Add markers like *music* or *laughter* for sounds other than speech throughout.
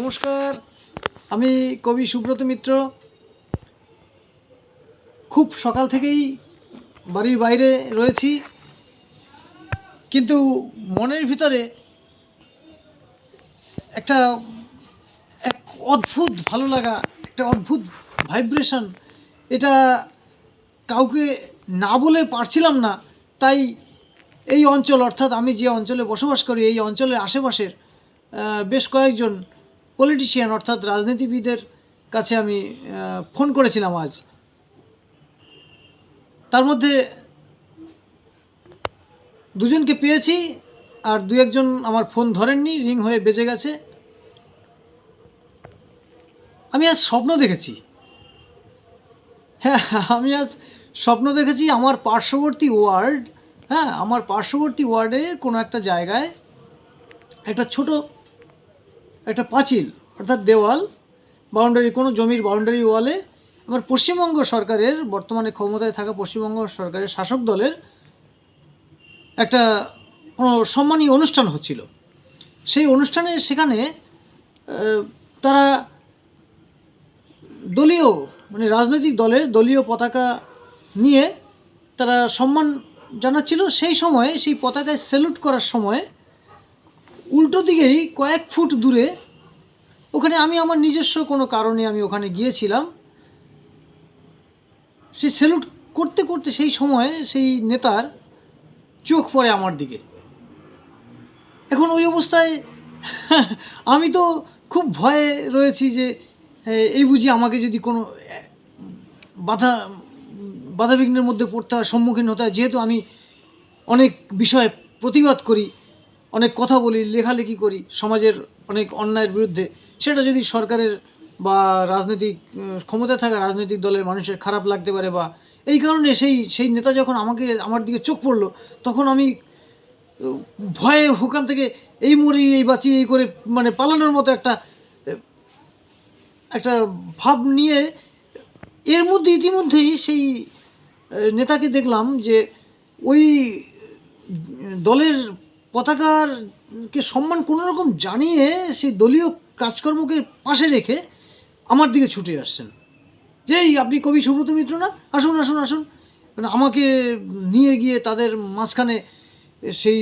নমস্কার। আমি কবি সুব্রত মিত্র। খুব সকাল থেকেই বাড়ির বাইরে রয়েছি। কিন্তু মনের ভিতরে একটা, এক অদ্ভুত ভালো লাগা, একটা অদ্ভুত ভাইব্রেশন এটা কাউকে না বলে পারছিলাম না। তাই এই অঞ্চল, অর্থাৎ আমি যে অঞ্চলে বসবাস করি, এই অঞ্চলের আশেপাশের বেশ কয়েকজন পলিটিশিয়ান অর্থাৎ রাজনীতিবিদের কাছে আমি ফোন করেছিলাম আজ। তার মধ্যে দুজনকে পেয়েছি আর দু একজন আমার ফোন ধরেননি রিং হয়ে বেজে গেছে। আমি আজ স্বপ্ন দেখেছি। হ্যাঁ আমি আজ স্বপ্ন দেখেছি আমার পার্শ্ববর্তী ওয়ার্ড হ্যাঁ আমার পার্শ্ববর্তী ওয়ার্ডের কোনো একটা জায়গায় একটা ছোট একটা পাঁচিল, অর্থাৎ দেওয়াল বাউন্ডারি কোনো জমির বাউন্ডারি ওয়ালে আমার পশ্চিমবঙ্গ সরকারের, বর্তমানে ক্ষমতায় থাকা পশ্চিমবঙ্গ সরকারের শাসক দলের একটা কোনো সম্মানী অনুষ্ঠান হচ্ছিল। সেই অনুষ্ঠানে সেখানে তারা দলীয় মানে রাজনৈতিক দলের দলীয় পতাকা নিয়ে তারা সম্মান জানাচ্ছিল। সেই সময়, সেই পতাকায় স্যালুট করার সময় উল্টো দিকেই কয়েক ফুট দূরে, ওখানে আমি আমার নিজস্ব কোনো কারণে আমি ওখানে গিয়েছিলাম। সে স্যালুট করতে করতে সেই সময় সেই নেতার চোখ পড়ে আমার দিকে। এখন ওই অবস্থায় *laughs* আমি তো খুব ভয়ে রয়েছি যে এই বুঝি আমাকে যদি কোনো বাধা, বাধাবিঘ্নের মধ্যে পড়তে হয়, সম্মুখীন হতে হয়, যেহেতু আমি অনেক বিষয়ে প্রতিবাদ করি। অনেক কথা বলি লেখালেখি করি সমাজের অনেক অন্যায়ের বিরুদ্ধে সেটা যদি সরকারের বা রাজনৈতিক উম, ক্ষমতায় থাকা রাজনৈতিক দলের মানুষের খারাপ লাগতে পারে বা এই কারণে সেই সেই নেতা যখন আমাকে আমার দিকে চোখ পড়ল তখন আমি ভয়ে ওখান থেকে এই মরি এই বাঁচি এই করে মানে পালানোর মতো একটা একটা ভাব নিয়ে এর মধ্যে ইতিমধ্যেই সেই নেতাকে দেখলাম যে ওই দলের পতাকারকে সম্মান কোনো রকম জানিয়ে সেই দলীয় কাজকর্মকে পাশে রেখে আমার দিকে ছুটে আসছেন। যে আপনি কবি সুব্রত মিত্র না? আসুন আসুন আসুন। মানে আমাকে নিয়ে গিয়ে তাদের মাঝখানে সেই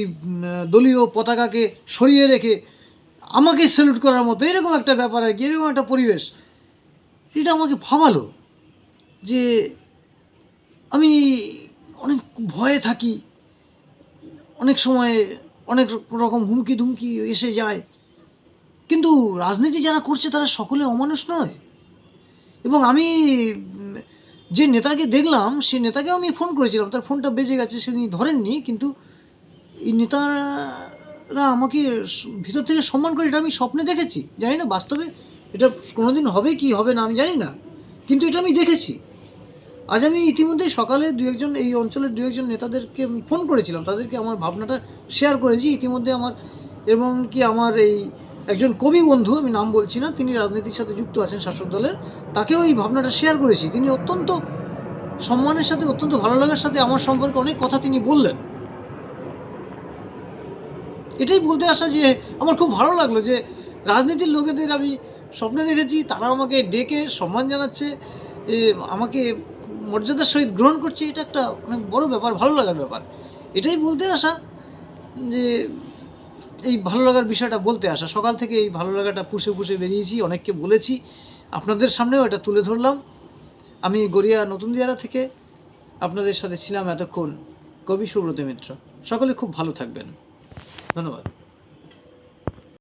দলীয় পতাকাকে সরিয়ে রেখে আমাকে স্যালুট করার মতো এরকম একটা ব্যাপার আর কি, এরকম একটা পরিবেশ, এটা আমাকে ভাবালো যে আমি অনেক ভয়ে থাকি। অনেক সময় অনেক রকম হুমকি ধুমকি এসে যায়। কিন্তু রাজনীতি যারা করছে তারা সকলে অমানুষ নয়। এবং আমি যে নেতাকে দেখলাম, সে নেতাকেও আমি ফোন করেছিলাম। তার ফোনটা বেজে গেছে, সে ধরেননি। কিন্তু এই নেতারা আমাকে ভিতর থেকে সম্মান করে, এটা আমি স্বপ্নে দেখেছি। জানি না, বাস্তবে এটা কোনোদিন হবে কি, হবে না, আমি জানি না। কিন্তু এটা আমি দেখেছি। আজ আমি ইতিমধ্যে সকালে দু একজন, এই অঞ্চলের দু একজন নেতাদেরকে ফোন করেছিলাম। তাদেরকে আমার ভাবনাটা শেয়ার করেছি। ইতিমধ্যে আমার, এবং কি আমার এই একজন কবি বন্ধু, আমি নাম বলছি না, তিনি রাজনীতির সাথে যুক্ত আছেন শাসক দলের, তাকেও এই ভাবনাটা শেয়ার করেছি। তিনি অত্যন্ত সম্মানের সাথে, অত্যন্ত ভালো লাগার সাথে আমার সম্পর্কে অনেক কথা তিনি বললেন। এটাই বলতে আসা যে আমার খুব ভালো লাগল যে রাজনীতির লোকেদের আমি স্বপ্নে দেখেছি, তারা আমাকে ডেকে সম্মান জানাচ্ছে আমাকে মর্যাদার সহিত গ্রহণ করছে, এটা একটা অনেক বড় ব্যাপার, ভালো লাগার ব্যাপার। এটাই বলতে আসা যে, এই ভালো লাগার বিষয়টা বলতে আসা। সকাল থেকে এই ভালো লাগাটা পুষে পুষে বেরিয়েছি, অনেককে বলেছি। আপনাদের সামনেও এটা তুলে ধরলাম। আমি গড়িয়া নতুন দিয়ারা থেকে আপনাদের সাথে ছিলাম এতক্ষণ কবি সুব্রত মিত্র। সকলে খুব ভালো থাকবেন। ধন্যবাদ।